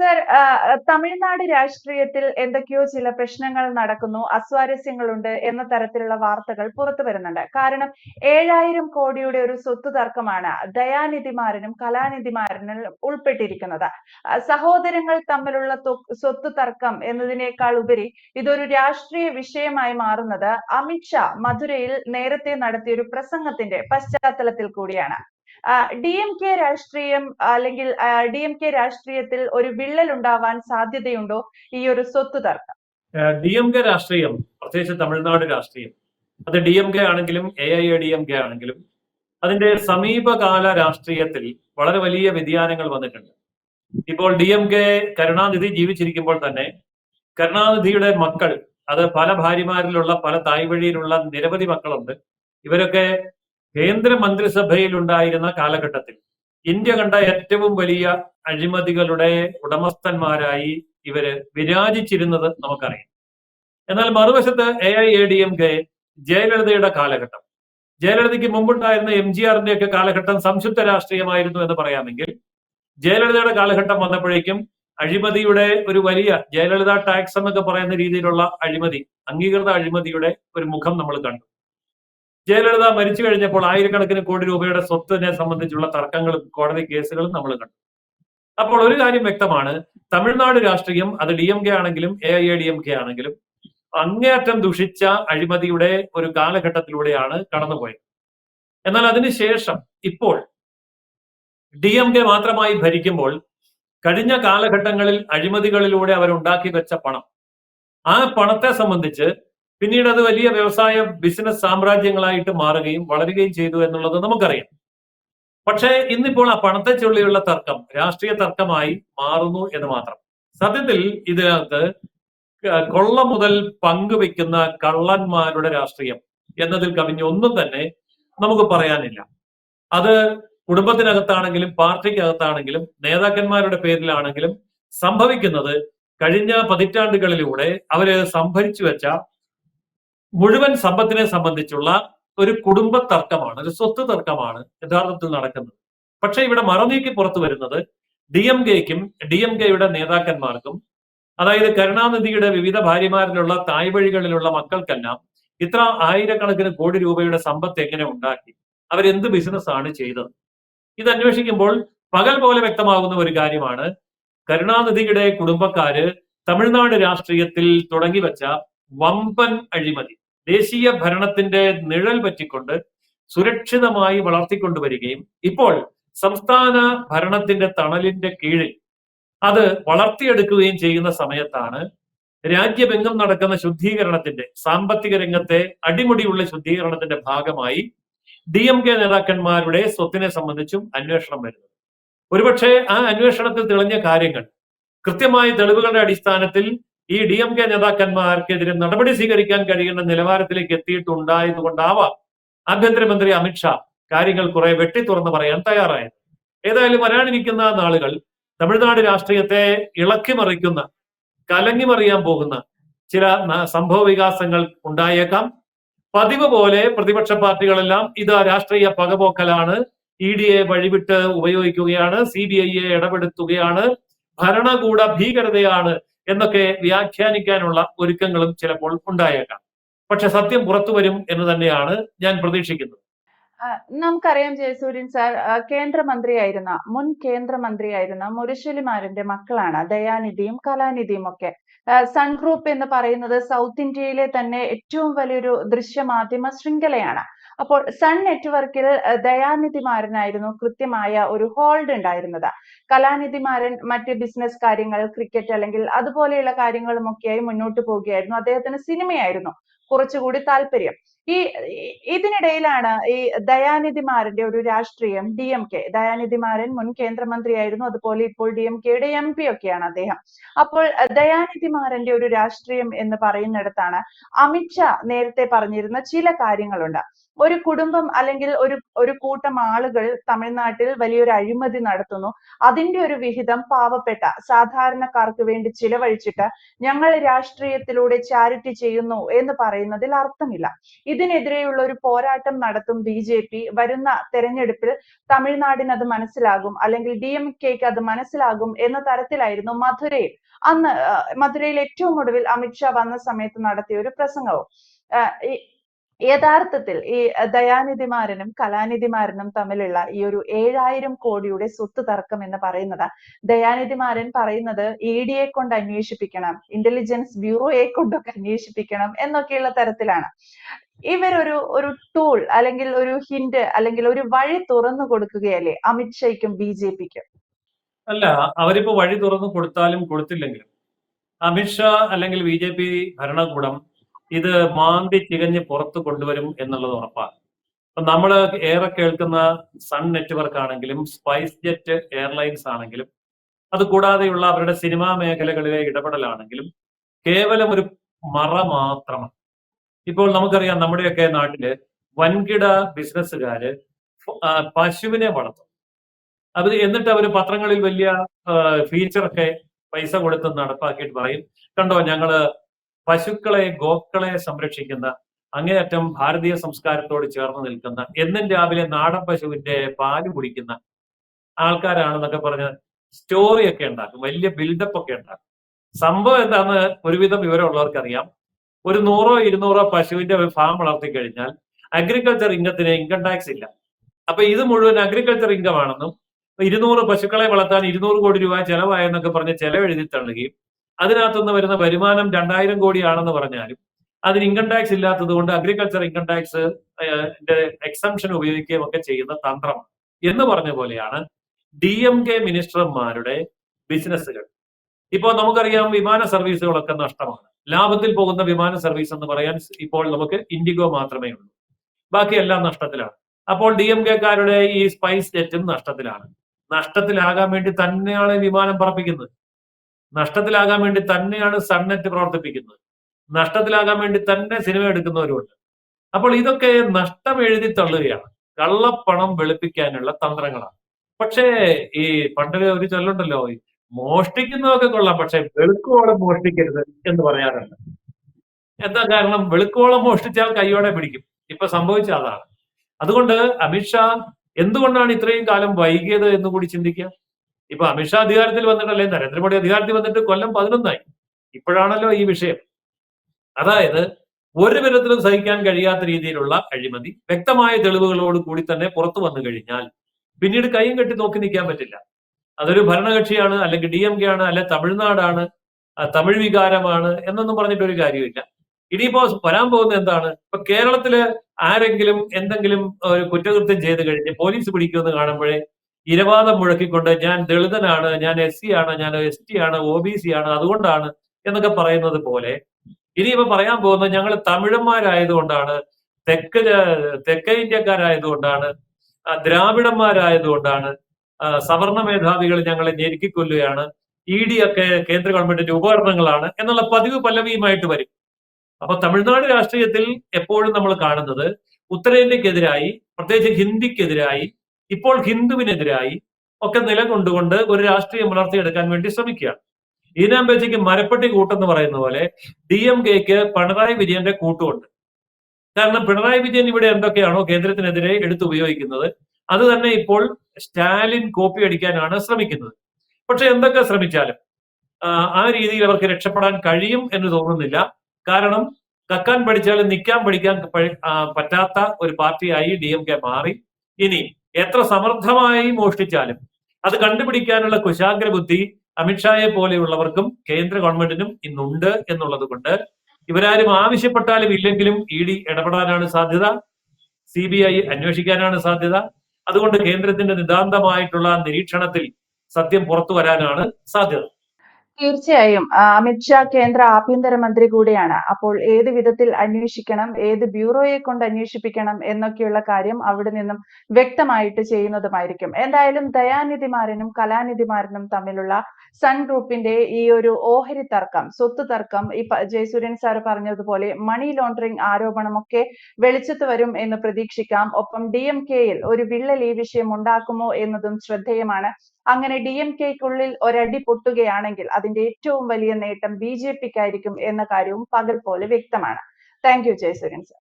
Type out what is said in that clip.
Sir Tamil Nadu രാഷ്ട്രീയത്തിൽ എന്തൊക്കെയോ ചില പ്രശ്നങ്ങൾ നടക്കുന്നു അസ്വാരസ്യങ്ങളുണ്ട് എന്ന തരത്തിലുള്ള വാർത്തകൾ പുറത്തു വരുന്നുണ്ട്. കാരണം ഏഴായിരം കോടിയുടെ ഒരു സ്വത്ത് തർക്കമാണ് ദയാനിധിമാരനും കലാനിധിമാരനും ഉൾപ്പെട്ടിരിക്കുന്നത്. സഹോദരങ്ങൾ തമ്മിലുള്ള സ്വത്ത് തർക്കം എന്നതിനേക്കാൾ ഉപരി ഇതൊരു രാഷ്ട്രീയ വിഷയമായി മാറുന്നത് അമിത്ഷാ മധുരയിൽ നേരത്തെ നടത്തിയ ഒരു പ്രസംഗത്തിന്റെ പശ്ചാത്തലത്തിൽ കൂടിയാണ്. ഡി എം കെ രാഷ്ട്രീയം അല്ലെങ്കിൽ ഡി എം കെ രാഷ്ട്രീയത്തിൽ ഒരു വിള്ളൽ ഉണ്ടാവാൻ സാധ്യതയുണ്ടോ? ഈ ഒരു സ്വത്ത് തർക്കം. ഡി എം കെ രാഷ്ട്രീയം പ്രത്യേകിച്ച് തമിഴ്നാട് രാഷ്ട്രീയം അത് ഡി എം കെ ആണെങ്കിലും A I A D M K ആണെങ്കിലും അതിന്റെ സമീപകാല രാഷ്ട്രീയത്തിൽ വളരെ വലിയ വ്യതിയാനങ്ങൾ വന്നിട്ടുണ്ട്. ഇപ്പോൾ ഡി എം കെ കരുണാനിധി ജീവിച്ചിരിക്കുമ്പോൾ തന്നെ കരുണാനിധിയുടെ മക്കൾ അത് പല ഭാര്യമാരിലുള്ള പല തായ് വഴിയിലുള്ള നിരവധി മക്കളുണ്ട്. ഇവരൊക്കെ കേന്ദ്ര മന്ത്രിസഭയിൽ ഉണ്ടായിരുന്ന കാലഘട്ടത്തിൽ ഇന്ത്യ കണ്ട ഏറ്റവും വലിയ അഴിമതികളുടെ ഉടമസ്ഥന്മാരായി ഇവർ വിരാജിച്ചിരുന്നത് നമുക്കറിയാം. എന്നാൽ മറുവശത്ത് A I A D M K ജയലളിതയുടെ കാലഘട്ടം. ജയലളിതയ്ക്ക് മുമ്പുണ്ടായിരുന്ന എം ജി ആറിന്റെ ഒക്കെ കാലഘട്ടം സംശുദ്ധ രാഷ്ട്രീയമായിരുന്നു എന്ന് പറയാമെങ്കിൽ ജയലളിതയുടെ കാലഘട്ടം വന്നപ്പോഴേക്കും അഴിമതിയുടെ ഒരു വലിയ ജയലളിത ടാക്സ് എന്നൊക്കെ പറയുന്ന രീതിയിലുള്ള അഴിമതി അംഗീകൃത അഴിമതിയുടെ ഒരു മുഖം നമ്മൾ കണ്ടു. ജയലളിത മരിച്ചു കഴിഞ്ഞപ്പോൾ ആയിരക്കണക്കിന് കോടി രൂപയുടെ സ്വത്തിനെ സംബന്ധിച്ചുള്ള തർക്കങ്ങളും കോടതി കേസുകളും നമ്മൾ കണ്ടു. അപ്പോൾ ഒരു കാര്യം വ്യക്തമാണ്. തമിഴ്നാട് രാഷ്ട്രീയം അത് ഡി എം കെ ആണെങ്കിലും A I D M K ആണെങ്കിലും അങ്ങേയറ്റം ദുഷിച്ച അഴിമതിയുടെ ഒരു കാലഘട്ടത്തിലൂടെയാണ് കടന്നുപോയത്. എന്നാൽ അതിനുശേഷം ഇപ്പോൾ ഡി എം കെ മാത്രമായി ഭരിക്കുമ്പോൾ കഴിഞ്ഞ കാലഘട്ടങ്ങളിൽ അഴിമതികളിലൂടെ അവരുണ്ടാക്കി വെച്ച പണം ആ പണത്തെ സംബന്ധിച്ച് പിന്നീട് അത് വലിയ വ്യവസായ ബിസിനസ് സാമ്രാജ്യങ്ങളായിട്ട് മാറുകയും വളരുകയും ചെയ്തു എന്നുള്ളത് നമുക്കറിയാം. പക്ഷേ ഇന്നിപ്പോൾ ആ പണത്തെ ചൊല്ലിയുള്ള തർക്കം രാഷ്ട്രീയ തർക്കമായി മാറുന്നു എന്ന് മാത്രം. സത്യത്തിൽ ഇതിനകത്ത് കൊള്ള മുതൽ പങ്കുവെക്കുന്ന കള്ളന്മാരുടെ രാഷ്ട്രീയം എന്നതിൽ കവിഞ്ഞ ഒന്നും തന്നെ നമുക്ക് പറയാനില്ല. അത് കുടുംബത്തിനകത്താണെങ്കിലും പാർട്ടിക്കകത്താണെങ്കിലും നേതാക്കന്മാരുടെ പേരിലാണെങ്കിലും സംഭവിക്കുന്നത് കഴിഞ്ഞ പതിറ്റാണ്ടുകളിലൂടെ അവർ സംഭരിച്ചു വെച്ച മുഴുവൻ സമ്പത്തിനെ സംബന്ധിച്ചുള്ള ഒരു കുടുംബ തർക്കമാണ് ഒരു സ്വത്ത് തർക്കമാണ് യഥാർത്ഥത്തിൽ നടക്കുന്നത്. പക്ഷേ ഇവിടെ മറനീക്കി പുറത്തു വരുന്നത് ഡി എം കെക്കും ഡി എം കെയുടെ നേതാക്കന്മാർക്കും അതായത് കരുണാനിധിയുടെ വിവിധ ഭാര്യമാരിലുള്ള തായ്വഴികളിലുള്ള മക്കൾക്കെല്ലാം ഇത്ര ആയിരക്കണക്കിന് കോടി രൂപയുടെ സമ്പത്ത് എങ്ങനെ ഉണ്ടാക്കി? അവരെന്ത് ബിസിനസ് ആണ് ചെയ്തത്? ഇത് അന്വേഷിക്കുമ്പോൾ പകൽ പോലെ വ്യക്തമാകുന്ന ഒരു കാര്യമാണ്. കരുണാനിധിയുടെ കുടുംബക്കാര് തമിഴ്നാട് രാഷ്ട്രീയത്തിൽ തുടങ്ങി വെച്ച വമ്പൻ അഴിമതി. ദേശീയ ഭരണത്തിന്റെ നിഴൽ പറ്റിക്കൊണ്ട് സുരക്ഷിതമായി വളർത്തിക്കൊണ്ടുവരികയും ഇപ്പോൾ സംസ്ഥാന ഭരണത്തിന്റെ തണലിന്റെ കീഴിൽ അത് വളർത്തിയെടുക്കുകയും ചെയ്യുന്ന സമയത്താണ് രാജ്യമെങ്ങും നടക്കുന്ന ശുദ്ധീകരണത്തിന്റെ സാമ്പത്തിക രംഗത്തെ അടിമുടിയുള്ള ശുദ്ധീകരണത്തിന്റെ ഭാഗമായി ഡി എം കെ നേതാക്കന്മാരുടെ സ്വത്തിനെ സംബന്ധിച്ചും അന്വേഷണം വരുന്നത്. ഒരുപക്ഷെ ആ അന്വേഷണത്തിൽ തെളിഞ്ഞ കാര്യങ്ങൾ കൃത്യമായ തെളിവുകളുടെ അടിസ്ഥാനത്തിൽ ഈ ഡി എം കെ നേതാക്കന്മാർക്കെതിരെ നടപടി സ്വീകരിക്കാൻ കഴിയുന്ന നിലവാരത്തിലേക്ക് എത്തിയിട്ടുണ്ടായതുകൊണ്ടാവാം ആഭ്യന്തരമന്ത്രി അമിത്ഷാ കാര്യങ്ങൾ കുറെ വെട്ടി തുറന്ന് പറയാൻ തയ്യാറായത്. ഏതായാലും വരാനിരിക്കുന്ന നാളുകൾ തമിഴ്നാട് രാഷ്ട്രീയത്തെ ഇളക്കിമറിക്കുന്ന കലങ്ങിമറിയാൻ പോകുന്ന ചില സംഭവ വികാസങ്ങൾ ഉണ്ടായേക്കാം. പതിവ് പോലെ പ്രതിപക്ഷ പാർട്ടികളെല്ലാം ഇത് രാഷ്ട്രീയ പകപോക്കലാണ് ഇ ഡി എ വഴിവിട്ട് ഉപയോഗിക്കുകയാണ് സി ബി ഐയെ ഇടപെടുത്തുകയാണ്. ഭരണകൂട ഭീകരതയാണ് എന്നൊക്കെ വ്യാഖ്യാനിക്കാനുള്ള ഒരുക്കങ്ങളും ചിലപ്പോൾ ഉണ്ടായേക്കാം. പക്ഷെ സത്യം പുറത്തു വരും എന്ന് തന്നെയാണ് ഞാൻ പ്രതീക്ഷിക്കുന്നത്. നമുക്കറിയാം ജയസൂര്യൻ സാർ കേന്ദ്രമന്ത്രിയായിരുന്ന മുൻ കേന്ദ്രമന്ത്രിയായിരുന്ന മുരശലിമാരന്റെ മക്കളാണ് ദയാനിധിയും കലാനിധിയും ഒക്കെ. സൺ ഗ്രൂപ്പ് എന്ന് പറയുന്നത് സൗത്ത് ഇന്ത്യയിലെ തന്നെ ഏറ്റവും വലിയൊരു ദൃശ്യമാധ്യമ ശൃംഖലയാണ്. അപ്പോൾ സൺ നെറ്റ്വർക്കിൽ ദയാനിധിമാരനായിരുന്നു കൃത്യമായ ഒരു ഹോൾഡ് ഉണ്ടായിരുന്നത്. കലാനിധിമാരൻ മറ്റ് ബിസിനസ് കാര്യങ്ങൾ ക്രിക്കറ്റ് അല്ലെങ്കിൽ അതുപോലെയുള്ള കാര്യങ്ങളുമൊക്കെയായി മുന്നോട്ട് പോവുകയായിരുന്നു അദ്ദേഹത്തിന് സിനിമയായിരുന്നു കുറച്ചുകൂടി താല്പര്യം. ഈ ഇതിനിടയിലാണ് ഈ ദയാനിധിമാരന്റെ ഒരു രാഷ്ട്രീയം ഡി എം കെ ദയാനിധിമാരൻ മുൻ കേന്ദ്രമന്ത്രിയായിരുന്നു. അതുപോലെ ഇപ്പോൾ ഡി എം കെയുടെ എം പി ഒക്കെയാണ് അദ്ദേഹം. അപ്പോൾ ദയാനിധിമാരന്റെ ഒരു രാഷ്ട്രീയം എന്ന് പറയുന്നിടത്താണ് അമിത്ഷാ നേരത്തെ പറഞ്ഞിരുന്ന ചില കാര്യങ്ങളുണ്ട്. ഒരു കുടുംബം അല്ലെങ്കിൽ ഒരു ഒരു കൂട്ടം ആളുകൾ തമിഴ്നാട്ടിൽ വലിയൊരു അഴിമതി നടത്തുന്നു. അതിന്റെ ഒരു വിഹിതം പാവപ്പെട്ട സാധാരണക്കാർക്ക് വേണ്ടി ചിലവഴിച്ചിട്ട് ഞങ്ങൾ രാഷ്ട്രീയത്തിലൂടെ ചാരിറ്റി ചെയ്യുന്നു എന്ന് പറയുന്നതിൽ അർത്ഥമില്ല. ഇതിനെതിരെയുള്ള ഒരു പോരാട്ടം നടത്തും ബി ജെ പി വരുന്ന തെരഞ്ഞെടുപ്പിൽ തമിഴ്നാടിന് അത് മനസ്സിലാകും അല്ലെങ്കിൽ ഡി എം കെക്ക് അത് മനസ്സിലാകും എന്ന തരത്തിലായിരുന്നു മധുരയിൽ. അന്ന് മധുരയിൽ ഏറ്റവും ഒടുവിൽ അമിത്ഷാ വന്ന സമയത്ത് നടത്തിയ ഒരു പ്രസംഗവും. യഥാർത്ഥത്തിൽ ഈ ദയാനിധിമാരനും കലാനിധിമാരനും തമ്മിലുള്ള ഈ ഒരു ഏഴായിരം കോടിയുടെ സ്വത്ത് തർക്കം എന്ന് പറയുന്നത് ദയാനിധിമാരൻ പറയുന്നത് ഇ ഡിയെ കൊണ്ട് അന്വേഷിപ്പിക്കണം ഇന്റലിജൻസ് ബ്യൂറോയെ കൊണ്ടൊക്കെ അന്വേഷിപ്പിക്കണം എന്നൊക്കെയുള്ള തരത്തിലാണ്. ഇവരൊരു ഒരു ടൂൾ അല്ലെങ്കിൽ ഒരു ഹിന്റ് അല്ലെങ്കിൽ ഒരു വഴി തുറന്നു കൊടുക്കുകയല്ലേ അമിത്ഷയ്ക്കും ബി ജെ പിക്കും അല്ല അവരിപ്പോ വഴി തുറന്നു കൊടുത്താലും കൊടുത്തില്ലെങ്കിലും. അമിത്ഷാ അല്ലെങ്കിൽ ബി ജെ പി ഭരണകൂടം ഇത് മാന്തി തികഞ്ഞ് പുറത്ത് കൊണ്ടുവരും എന്നുള്ളത് ഉറപ്പാണ്. അപ്പൊ നമ്മൾ ഏറെ കേൾക്കുന്ന സൺ നെറ്റ്വർക്ക് ആണെങ്കിലും സ്പൈസ് ജെറ്റ് എയർലൈൻസ് ആണെങ്കിലും അത് കൂടാതെയുള്ള അവരുടെ സിനിമാ മേഖലകളിലെ ഇടപെടലാണെങ്കിലും കേവലം ഒരു മറ മാത്രമാണ്. ഇപ്പോൾ നമുക്കറിയാം നമ്മുടെയൊക്കെ നാട്ടിൽ വൻകിട ബിസിനസ്സുകാര് പശുവിനെ വളർത്തും. അത് എന്നിട്ട് അവർ പത്രങ്ങളിൽ വലിയ ഫീച്ചറൊക്കെ പൈസ കൊടുത്ത് നടപ്പാക്കിയിട്ട് പറയും കണ്ടോ ഞങ്ങൾ പശുക്കളെ ഗോക്കളെ സംരക്ഷിക്കുന്ന അങ്ങേയറ്റം ഭാരതീയ സംസ്കാരത്തോട് ചേർന്ന് നിൽക്കുന്ന എന്നും രാവിലെ നാടൻ പശുവിന്റെ പാൽ കുടിക്കുന്ന ആൾക്കാരാണെന്നൊക്കെ പറഞ്ഞ് സ്റ്റോറി ഒക്കെ ഉണ്ടാക്കും. വലിയ ബിൽഡപ്പ് ഒക്കെ ഉണ്ടാക്കും. സംഭവം എന്താന്ന് ഒരുവിധം വിവരമുള്ളവർക്ക് അറിയാം ഒരു നൂറോ ഇരുന്നൂറോ പശുവിന്റെ ഫാം വളർത്തി കഴിഞ്ഞാൽ അഗ്രികൾച്ചർ ഇൻകത്തിന് ഇൻകം ടാക്സ് ഇല്ല. അപ്പൊ ഇത് മുഴുവൻ അഗ്രികൾച്ചർ ഇൻകം ആണെന്നും ഇരുന്നൂറ് പശുക്കളെ വളർത്താൻ ഇരുന്നൂറ് കോടി രൂപ ചെലവായെന്നൊക്കെ പറഞ്ഞ് ചെലവെഴുതി തള്ളുകയും അതിനകത്തുനിന്ന് വരുന്ന വരുമാനം രണ്ടായിരം കോടിയാണെന്ന് പറഞ്ഞാലും അതിന് ഇൻകം ടാക്സ് ഇല്ലാത്തത് കൊണ്ട് അഗ്രികൾച്ചർ ഇൻകം ടാക്സ് എക്സംഷൻ ഉപയോഗിക്കുകയും ഒക്കെ ചെയ്യുന്ന തന്ത്രം എന്ന് പറഞ്ഞ പോലെയാണ് ഡി എം കെ മിനിസ്റ്റർമാരുടെ ബിസിനസ്സുകൾ. ഇപ്പോൾ നമുക്കറിയാം വിമാന സർവീസുകളൊക്കെ നഷ്ടമാണ്. ലാഭത്തിൽ പോകുന്ന വിമാന സർവീസ് എന്ന് പറയാൻ ഇപ്പോൾ നമുക്ക് ഇൻഡിഗോ മാത്രമേ ഉള്ളൂ. ബാക്കിയെല്ലാം നഷ്ടത്തിലാണ്. അപ്പോൾ ഡി എം കെക്കാരുടെ ഈ സ്പൈസ് ജെറ്റും നഷ്ടത്തിലാണ്. നഷ്ടത്തിലാകാൻ വേണ്ടി തന്നെയാണ് വിമാനം പറപ്പിക്കുന്നത്. നഷ്ടത്തിലാകാൻ വേണ്ടി തന്നെയാണ് സൺനെറ്റ് പ്രവർത്തിപ്പിക്കുന്നത്. നഷ്ടത്തിലാകാൻ വേണ്ടി തന്നെ സിനിമ എടുക്കുന്നവരുണ്ട് അപ്പോൾ ഇതൊക്കെ നഷ്ടം എഴുതി തള്ളുകയാണ്. കള്ളപ്പണം വെളുപ്പിക്കാനുള്ള തന്ത്രങ്ങളാണ്. പക്ഷേ ഈ പണ്ട് ഒരു ചൊല്ലുണ്ടല്ലോ മോഷ്ടിക്കുന്നതൊക്കെ കൊള്ളാം പക്ഷെ വെളുക്കോളം മോഷ്ടിക്കരുത് എന്ന് പറയാറുണ്ട്. എന്താ കാരണം? വെളുക്കോളം മോഷ്ടിച്ചാൽ കൈയോടെ പിടിക്കും. ഇപ്പൊ സംഭവിച്ച അതാണ്. അതുകൊണ്ട് അമിത്ഷാ എന്തുകൊണ്ടാണ് ഇത്രയും കാലം വൈകിയത് എന്ന് കൂടി ചിന്തിക്കുക? ഇപ്പൊ അമിത്ഷാ അധികാരത്തിൽ വന്നിട്ടല്ലേ? നരേന്ദ്രമോദി അധികാരത്തിൽ വന്നിട്ട് കൊല്ലം പതിനൊന്നായി. ഇപ്പോഴാണല്ലോ ഈ വിഷയം. അതായത് ഒരു വിധത്തിലും സഹിക്കാൻ കഴിയാത്ത രീതിയിലുള്ള അഴിമതി വ്യക്തമായ തെളിവുകളോട് കൂടി തന്നെ പുറത്തു വന്നു കഴിഞ്ഞാൽ പിന്നീട് കൈയും കെട്ടി നോക്കി നിൽക്കാൻ പറ്റില്ല. അതൊരു ഭരണകക്ഷിയാണ് അല്ലെങ്കിൽ ഡി എം കെ ആണ് അല്ലെ തമിഴ്നാടാണ് തമിഴ് വികാരമാണ് എന്നൊന്നും പറഞ്ഞിട്ട് ഒരു കാര്യമില്ല. ഇനിയിപ്പോ വരാൻ പോകുന്നത് എന്താണ്? ഇപ്പൊ കേരളത്തിൽ ആരെങ്കിലും എന്തെങ്കിലും ഒരു കുറ്റകൃത്യം ചെയ്ത് കഴിഞ്ഞ് പോലീസ് പിടിക്കുമെന്ന് കാണുമ്പോഴേ ഇരവാദം മുഴക്കിക്കൊണ്ട് ഞാൻ ദളിതനാണ് ഞാൻ എസ് സി ആണ് ഞാൻ എസ് ടി ആണ് ഒ ബി സി ആണ് അതുകൊണ്ടാണ് എന്നൊക്കെ പറയുന്നത് പോലെ ഇനിയിപ്പോ പറയാൻ പോകുന്നത് ഞങ്ങൾ തമിഴന്മാരായതുകൊണ്ടാണ് തെക്ക് തെക്കേ ഇന്ത്യക്കാരായതുകൊണ്ടാണ് ദ്രാവിഡന്മാരായതുകൊണ്ടാണ് സവർണ മേധാവികൾ ഞങ്ങളെ ഞെരുക്കിക്കൊല്ലുകയാണ് ഇ ഡി ഒക്കെ കേന്ദ്ര ഗവൺമെന്റിന്റെ ഉപകരണങ്ങളാണ് എന്നുള്ള പതിവ് പല്ലവിയുമായിട്ട് വരും. അപ്പൊ തമിഴ്നാട് രാഷ്ട്രീയത്തിൽ എപ്പോഴും നമ്മൾ കാണുന്നത് ഉത്തരേന്ത്യക്കെതിരായി പ്രത്യേകിച്ച് ഹിന്ദിക്കെതിരായി ഇപ്പോൾ ഹിന്ദുവിനെതിരായി ഒക്കെ നിലകൊണ്ടുകൊണ്ട് ഒരു രാഷ്ട്രീയം വളർത്തിയെടുക്കാൻ വേണ്ടി ശ്രമിക്കുകയാണ്. ഈനാമ്പേച്ചയ്ക്ക് മരപ്പെട്ടി കൂട്ടെന്ന് പറയുന്ന പോലെ ഡി എം കെക്ക് പിണറായി വിജയന്റെ കൂട്ടുമുണ്ട്. കാരണം പിണറായി വിജയൻ ഇവിടെ എന്തൊക്കെയാണോ കേന്ദ്രത്തിനെതിരെ എടുത്തുപയോഗിക്കുന്നത് അത് തന്നെ ഇപ്പോൾ സ്റ്റാലിൻ കോപ്പി അടിക്കാനാണ് ശ്രമിക്കുന്നത്. പക്ഷെ എന്തൊക്കെ ശ്രമിച്ചാലും ആ, രീതിയിൽ അവർക്ക് രക്ഷപ്പെടാൻ കഴിയും എന്ന് തോന്നുന്നില്ല. കാരണം കക്കാൻ പഠിച്ചാലും നിൽക്കാൻ പഠിക്കാൻ പറ്റാത്ത ഒരു പാർട്ടിയായി ഡി എം കെ മാറി. ഇനി എത്ര സമർത്ഥമായി മോഷ്ടിച്ചാലും. അത് കണ്ടുപിടിക്കാനുള്ള കുശാഗ്ര ബുദ്ധി അമിത്ഷായെ പോലെയുള്ളവർക്കും കേന്ദ്ര ഗവൺമെന്റിനും ഇന്നുണ്ട് എന്നുള്ളത് കൊണ്ട് ഇവരാരും ആവശ്യപ്പെട്ടാലും ഇല്ലെങ്കിലും ഇ ഡി ഇടപെടാനാണ് സാധ്യത സി ബി ഐ അന്വേഷിക്കാനാണ് സാധ്യത. അതുകൊണ്ട് കേന്ദ്രത്തിന്റെ നിതാന്തമായിട്ടുള്ള നിരീക്ഷണത്തിൽ സത്യം പുറത്തു വരാനാണ് സാധ്യത. തീർച്ചയായും. അമിത്ഷാ കേന്ദ്ര ആഭ്യന്തരമന്ത്രി കൂടിയാണ്. അപ്പോൾ ഏത് വിധത്തിൽ അന്വേഷിക്കണം ഏത് ബ്യൂറോയെ കൊണ്ട് അന്വേഷിപ്പിക്കണം എന്നൊക്കെയുള്ള കാര്യം അവിടെ നിന്നും വ്യക്തമായിട്ട് ചെയ്യുന്നതുമായിരിക്കും. എന്തായാലും ദയാനിധിമാരനും കലാനിധിമാരനും തമ്മിലുള്ള സൺ ഗ്രൂപ്പിന്റെ ഈ ഒരു ഓഹരി തർക്കം സ്വത്ത് തർക്കം ഈ ജയസൂര്യൻ സാർ പറഞ്ഞതുപോലെ മണി ലോണ്ടറിംഗ് ആരോപണമൊക്കെ വെളിച്ചത്ത് വരും എന്ന് പ്രതീക്ഷിക്കാം. ഒപ്പം ഡി എം കെയിൽ ഒരു വിള്ളൽ ഈ വിഷയം ഉണ്ടാക്കുമോ എന്നതും ശ്രദ്ധേയമാണ്. അങ്ങനെ ഡി എം കെക്കുള്ളിൽ ഒരടി പൊട്ടുകയാണെങ്കിൽ അതിന്റെ ഏറ്റവും വലിയ നേട്ടം ബി ജെ പിക്കായിരിക്കും എന്ന കാര്യവും പകൽ പോലെ വ്യക്തമാണ്. Thank you Jayasuryan sir